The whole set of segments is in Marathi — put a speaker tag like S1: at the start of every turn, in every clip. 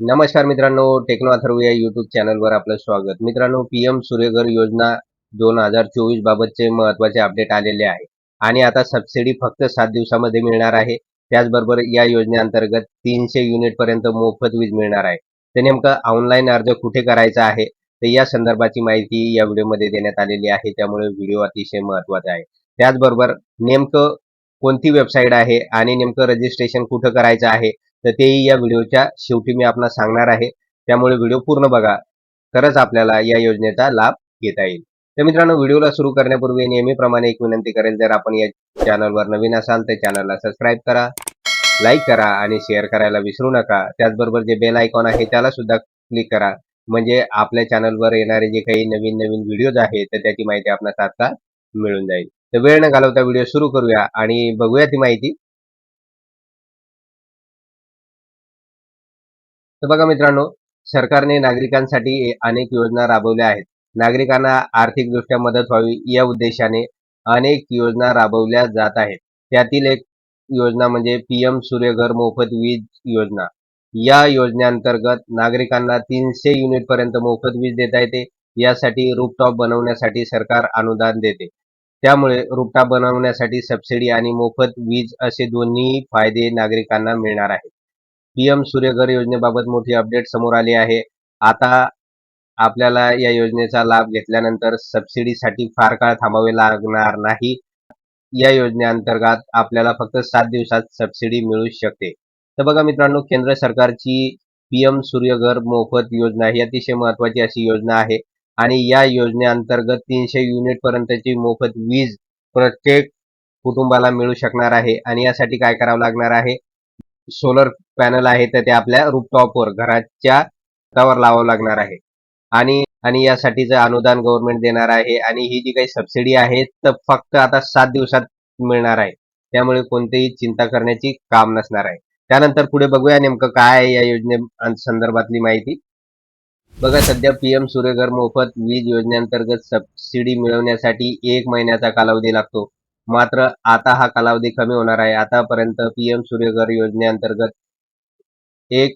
S1: नमस्कार मित्रांनो टेक्नो अथर्व या युट्यूब चॅनलवर आपलं स्वागत. मित्रांनो पीएम सूर्यघर योजना दोन हजार चोवीस बाबतचे महत्त्वाचे अपडेट आलेले आहे. आणि आता सबसिडी फक्त सात दिवसामध्ये मिळणार आहे. त्याचबरोबर या योजनेअंतर्गत तीनशे युनिट पर्यंत मोफत वीज मिळणार आहे. तर नेमकं ऑनलाईन अर्ज कुठे करायचा आहे? तर या संदर्भाची माहिती या व्हिडिओमध्ये देण्यात आलेली आहे. त्यामुळे व्हिडिओ अतिशय महत्त्वाचा आहे. त्याचबरोबर नेमकं कोणती वेबसाईट आहे? आणि नेमकं रजिस्ट्रेशन कुठं करायचं आहे? तर तेही या व्हिडिओच्या शेवटी मी आपणास सांगणार आहे. त्यामुळे व्हिडिओ पूर्ण बघा. तरच आपल्याला या योजनेचा लाभ घेता येईल. तर मित्रांनो व्हिडिओला सुरू करण्यापूर्वी नेहमीप्रमाणे एक विनंती करेल जर आपण या चॅनलवर नवीन असाल तर चॅनलला सबस्क्राईब करा लाईक करा आणि शेअर करायला विसरू नका. त्याचबरोबर जे बेल आयकॉन आहे त्याला सुद्धा क्लिक करा. म्हणजे आपल्या चॅनलवर येणारे जे काही नवीन नवीन व्हिडिओज आहेत तर त्याची माहिती आपणास आता मिळून जाईल. तर वेळ न घालवता व्हिडिओ सुरू करूया आणि बघूया ती माहिती. तर बघा मित्रांनो सरकारने नागरिकांसाठी अनेक योजना राबवल्या आहेत. नागरिकांना आर्थिकदृष्ट्या मदत व्हावी या उद्देशाने अनेक योजना राबवल्या जात आहेत. त्यातील एक योजना म्हणजे पीएम सूर्यघर मोफत वीज योजना. या योजनेअंतर्गत नागरिकांना तीनशे युनिट पर्यंत मोफत वीज देता येते. यासाठी रूपटॉप बनवण्यासाठी सरकार अनुदान देते. त्यामुळे रूपटॉप बनवण्यासाठी सबसिडी आणि मोफत वीज असे दोन्ही फायदे नागरिकांना मिळणार आहेत. पीएम सूर्यघर योजनेबाबत मोठी अपडेट समोर आली आहे. आता आपल्याला या योजनेचा लाभ घेतल्यानंतर सबसिडीसाठी फार काळ थांबावे लागणार नाही. या योजनेअंतर्गत आपल्याला फक्त सात दिवसात सबसिडी मिळू शकते. तर बघा मित्रांनो केंद्र सरकारची पीएम सूर्यघर मोफत योजना ही अतिशय महत्वाची अशी योजना आहे. आणि या योजनेअंतर्गत तीनशे युनिट पर्यंतची मोफत वीज प्रत्येक कुटुंबाला मिळू शकणार आहे. आणि यासाठी काय करावं लागणार आहे? सोलर पॅनल आहे तर ते आपल्या रूपटॉपवर घराच्या छतावर लावावं लागणार आहे. आणि आणि यासाठीचं अनुदान गव्हर्नमेंट देणार आहे आणि ही जी काही सबसिडी आहे तर फक्त आता सात दिवसात मिळणार आहे. त्यामुळे कोणतीही चिंता करण्याची काम नसणार आहे. त्यानंतर पुढे बघूया नेमकं काय आहे या योजने संदर्भातली माहिती. बघा सध्या पीएम सूर्यघर मोफत वीज योजनेअंतर्गत सबसिडी मिळवण्यासाठी एक महिन्याचा कालावधी लागतो. मात्र आता हा कालावधी कमी होणार आहे. आतापर्यंत पीएम सूर्यघर योजनेअंतर्गत एक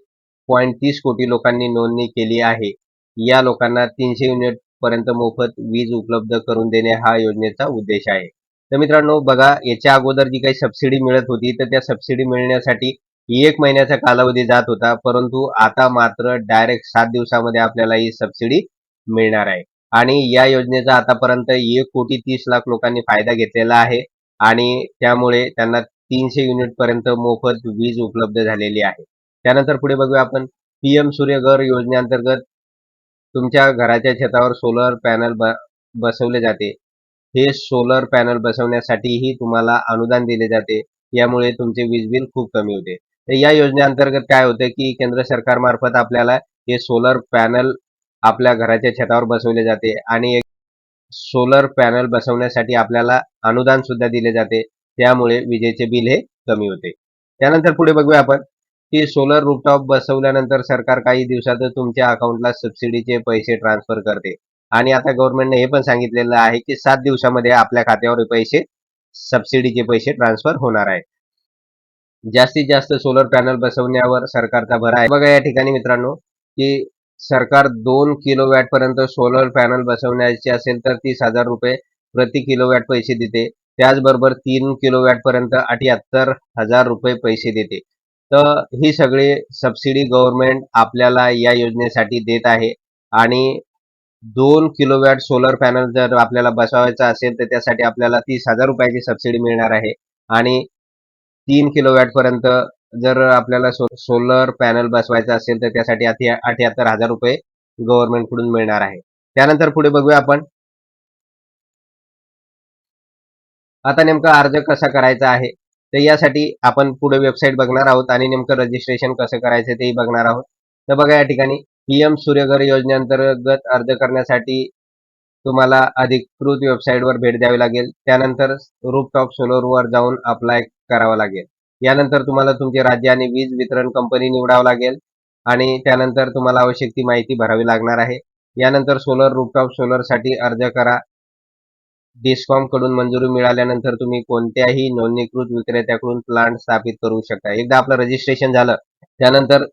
S1: पॉईंट तीस कोटी लोकांनी नोंदणी केली आहे. या लोकांना तीनशे युनिट पर्यंत मोफत वीज उपलब्ध करून देणे हा योजनेचा उद्देश आहे. तर मित्रांनो बघा याच्या अगोदर जी काही सबसिडी मिळत होती तर त्या सबसिडी मिळण्यासाठी एक महिन्याचा कालावधी जात होता. परंतु आता मात्र डायरेक्ट सात दिवसामध्ये आपल्याला ही सबसिडी मिळणार आहे. आणि या योजनेचा आतापर्यंत एक कोटी तीस लाख लोकांनी फायदा घेतलेला आहे आणि त्यामुळे त्यांना तीनशे युनिट पर्यंत मोफत वीज उपलब्ध झालेली आहे. त्यानंतर पुढे बघूया आपण पीएम सूर्यघर योजनेअंतर्गत तुमच्या घराच्या छतावर सोलर पॅनल बसवले जाते. हे सोलर पॅनल बसवण्यासाठीही तुम्हाला अनुदान दिले जाते. यामुळे तुमचे वीज बिल खूप कमी होते. तर या योजनेअंतर्गत काय होतं की केंद्र सरकारमार्फत आपल्याला हे सोलर पॅनल आपल्या घराच्या छतावर बसवले जाते आणि एक सोलर पॅनल बसवण्यासाठी आपल्याला अनुदान सुद्धा दिले जाते. त्यामुळे विजेचे बिल हे कमी होते. त्यानंतर पुढे बघूया आपण की सोलर रूपटॉप बसवल्यानंतर सरकार काही दिवसातच तुमच्या अकाउंटला सबसिडीचे पैसे ट्रान्सफर करते. आणि आता गव्हर्नमेंटने हे पण सांगितलेलं आहे की सात दिवसामध्ये आपल्या खात्यावर पैसे सबसिडीचे पैसे ट्रान्सफर होणार आहे. जास्तीत जास्त सोलर पॅनल बसवण्यावर सरकारचा भर आहे. बघा या ठिकाणी मित्रांनो की सरकार दोन किलोवॅट पर्यंत सोलर पॅनल बसवण्याचे असेल तर तीस हजार रुपये प्रति किलोवॅट पैसे देते. त्याचबरोबर तीन किलोवॅट पर्यंत अठ्याहत्तर हजार रुपये पैसे देते. तर ही सगळी सबसिडी गव्हर्नमेंट आपल्याला या योजनेसाठी देत आहे. आणि दोन किलोवॅट सोलर पॅनल जर आपल्याला बसवायचा असेल तर त्यासाठी आपल्याला तीस हजार रुपयाची सबसिडी मिळणार आहे. आणि तीन किलोवॅट पर्यंत जर आपल्याला सो सोलर पॅनल बसवायचा असेल तर त्यासाठी अठ्याहत्तर हजार रुपये गव्हर्नमेंटकडून मिळणार आहे. त्यानंतर पुढे बघूया आपण. आता नेमका अर्ज कसा करायचा आहे? तर यासाठी आपण पुढे वेबसाईट बघणार आहोत आणि नेमकं रजिस्ट्रेशन कसं करायचं तेही बघणार आहोत. तर बघा या ठिकाणी पीएम सूर्यघर योजनेअंतर्गत अर्ज करण्यासाठी तुम्हाला अधिकृत वेबसाईटवर भेट द्यावी लागेल. त्यानंतर रूपटॉप सोलरवर जाऊन अप्लाय करावा लागेल. यानंतर तुम्हाला तुमचे राज्य आणि वीज वितरण कंपनी निवडावं लागेल आणि त्यानंतर तुम्हाला आवश्यक ती माहिती भरावी लागणार आहे. यानंतर सोलर रूपटॉप सोलरसाठी अर्ज करा. डिस्कॉमकडून मंजुरी मिळाल्यानंतर तुम्ही कोणत्याही नोंदणीकृत विक्रेत्याकडून प्लांट स्थापित करू शकता. एकदा आपलं रजिस्ट्रेशन झालं त्यानंतर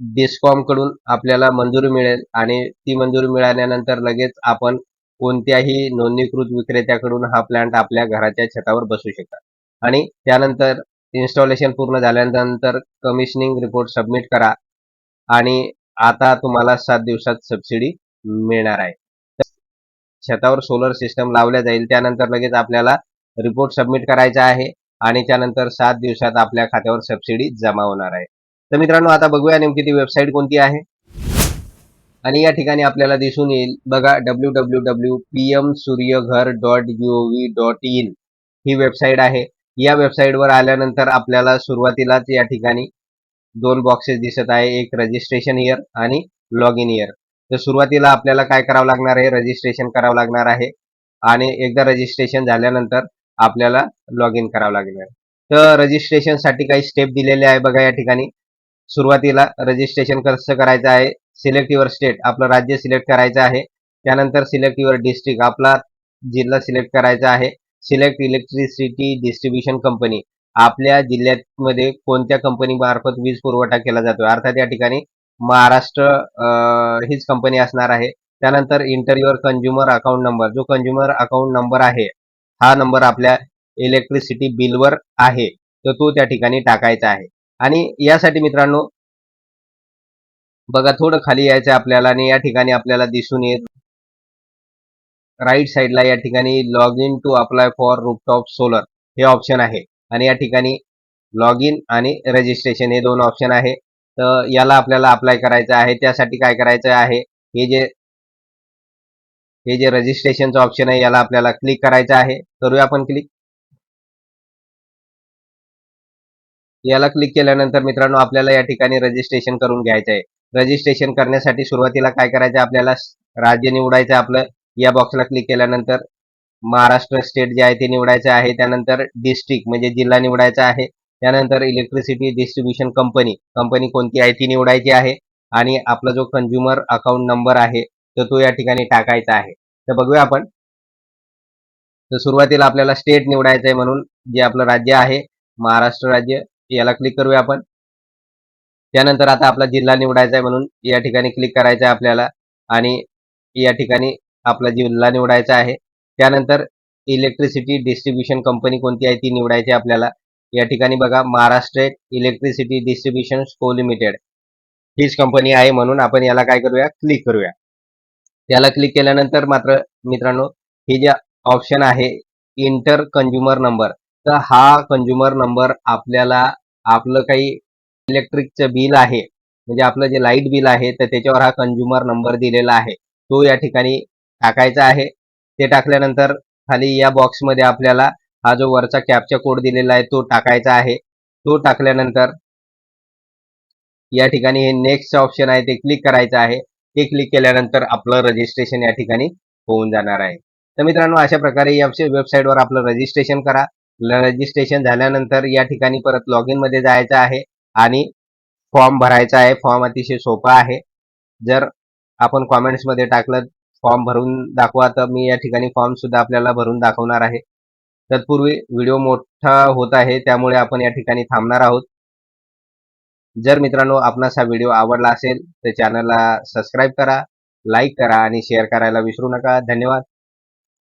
S1: डिस्कॉमकडून आपल्याला मंजुरी मिळेल आणि ती मंजुरी मिळाल्यानंतर लगेच आपण कोणत्याही नोंदणीकृत विक्रेत्याकडून हा प्लांट आपल्या घराच्या छतावर बसू शकता. आणि त्यानंतर इन्स्टॉलेशन पूर्ण झाल्यानंतर कमिशनिंग रिपोर्ट सबमिट करा. आणि आता तुम्हाला सात दिवसात सबसिडी मिळणार आहे. छतावर सोलर सिस्टम लावल्या जाईल. त्यानंतर लगेच आपल्याला रिपोर्ट सबमिट करायचा आहे. आणि त्यानंतर सात दिवसात आपल्या खात्यावर सबसिडी जमा होणार आहे. तर मित्रांनो आता बघूया नेमकी ती वेबसाईट कोणती आहे. आणि या ठिकाणी आपल्याला दिसून येईल. बघा W W W P M Suryaghar dot gov dot in he website आहे. या वेबसाईटवर आल्यानंतर आपल्याला सुरुवातीलाच या ठिकाणी दोन बॉक्सेस दिसत आहे. एक रजिस्ट्रेशन इयर आणि लॉग इन इयर तर सुरुवातीला आपल्याला काय करावं लागणार आहे? रजिस्ट्रेशन करावं लागणार आहे. आणि एकदा रजिस्ट्रेशन झाल्यानंतर आपल्याला लॉग इन करावं लागणार तर रजिस्ट्रेशनसाठी काही स्टेप दिलेले आहे बघा या ठिकाणी. सुरुवातीला रजिस्ट्रेशन कसं करायचं आहे? सिलेक्ट युअर स्टेट आपलं राज्य सिलेक्ट करायचं आहे. त्यानंतर सिलेक्ट युअर डिस्ट्रिक्ट आपला जिल्हा सिलेक्ट करायचा आहे. Select electricity distribution company. आपल्या जिल्ह्यामध्ये कोणत्या कंपनी मार्फत वीज पुरवठा केला जातो अर्थात या ठिकाणी महाराष्ट्र हीच कंपनी असणार आहे. त्यानंतर इंटरव्युअर कंझ्युमर अकाउंट नंबर जो कंझ्युमर अकाउंट नंबर आहे हा नंबर आपल्या इलेक्ट्रिसिटी बिलवर आहे. तर तो त्या ठिकाणी टाकायचा आहे. आणि यासाठी मित्रांनो बघा थोडं खाली यायचं आपल्याला आणि या ठिकाणी आपल्याला दिसून येत राईट साईडला या ठिकाणी log in to apply for rooftop solar हे ऑप्शन आहे. आणि या ठिकाणी लॉग इन आणि रजिस्ट्रेशन हे दोन ऑप्शन आहे. तर याला आपल्याला अप्लाय करायचं आहे. त्यासाठी काय करायचं आहे? हे जे हे जे रजिस्ट्रेशनचं ऑप्शन आहे याला आपल्याला क्लिक करायचं आहे. करूया आपण क्लिक याला क्लिक केल्यानंतर मित्रांनो आपल्याला या ठिकाणी रजिस्ट्रेशन करून घ्यायचं आहे. रजिस्ट्रेशन करण्यासाठी सुरुवातीला काय करायचं आपल्याला राज्य निवडायचं आपलं. या बॉक्सला क्लिक केल्यानंतर महाराष्ट्र स्टेट जे आहे ते निवडायचं आहे. त्यानंतर डिस्ट्रिक्ट म्हणजे जिल्हा निवडायचा आहे. त्यानंतर इलेक्ट्रिसिटी डिस्ट्रीब्युशन कंपनी कंपनी कोणती आहे ती निवडायची आहे. आणि आपला जो कंझ्युमर अकाउंट नंबर आहे तर तो या ठिकाणी टाकायचा आहे. तर बघूया आपण. तर सुरुवातीला आपल्याला स्टेट निवडायचं आहे म्हणून जे आपलं राज्य आहे महाराष्ट्र राज्य याला क्लिक करूया आपण. त्यानंतर आता आपला जिल्हा निवडायचा आहे म्हणून या ठिकाणी क्लिक करायचं आहे आपल्याला. आणि या ठिकाणी आपला जिल्हा निवडायचा आहे. त्यानंतर इलेक्ट्रिसिटी डिस्ट्रीब्युशन कंपनी कोणती आहे ती निवडायची आपल्याला. या ठिकाणी बघा Maharashtra electricity distribution co limited हीच कंपनी आहे म्हणून आपण याला काय करूया? क्लिक करूया. याला क्लिक केल्यानंतर मात्र मित्रांनो हे जे ऑप्शन आहे इंटर कंझ्युमर नंबर तर हा कंझ्युमर नंबर आपल्याला आपलं काही इलेक्ट्रिकचं बिल आहे म्हणजे आपलं जे लाइट बिल आहे तर त्याच्यावर हा कंझ्युमर नंबर दिलेला आहे. तो या ठिकाणी टाकायचा आहे. ते टाकल्यानंतर खाली या बॉक्समध्ये आपल्याला हा जो वरचा कॅपचा कोड दिलेला आहे तो टाकायचा आहे. तो टाकल्यानंतर या ठिकाणी हे नेक्स्ट ऑप्शन आहे ते क्लिक करायचं आहे. ते क्लिक केल्यानंतर आपलं रजिस्ट्रेशन या ठिकाणी होऊन जाणार आहे. तर मित्रांनो अशा प्रकारे या वेबसाईटवर आपलं रजिस्ट्रेशन करा. रजिस्ट्रेशन झाल्यानंतर या ठिकाणी परत लॉग इनमध्ये जायचं आहे आणि फॉर्म भरायचा आहे. फॉर्म अतिशय सोपा आहे. जर आपण कॉमेंट्समध्ये टाकलं फॉर्म भरून दाखवा. तर मी या ठिकाणी फॉर्म सुद्धा आपल्याला भरून दाखवणार आहे. तत्पूर्वी व्हिडिओ मोठा होत आहे त्यामुळे आपण या ठिकाणी थांबणार आहोत. जर मित्रांनो आपणास हा व्हिडिओ आवडला असेल तर चॅनलला सबस्क्राईब करा लाईक करा आणि शेअर करायला विसरू नका. धन्यवाद.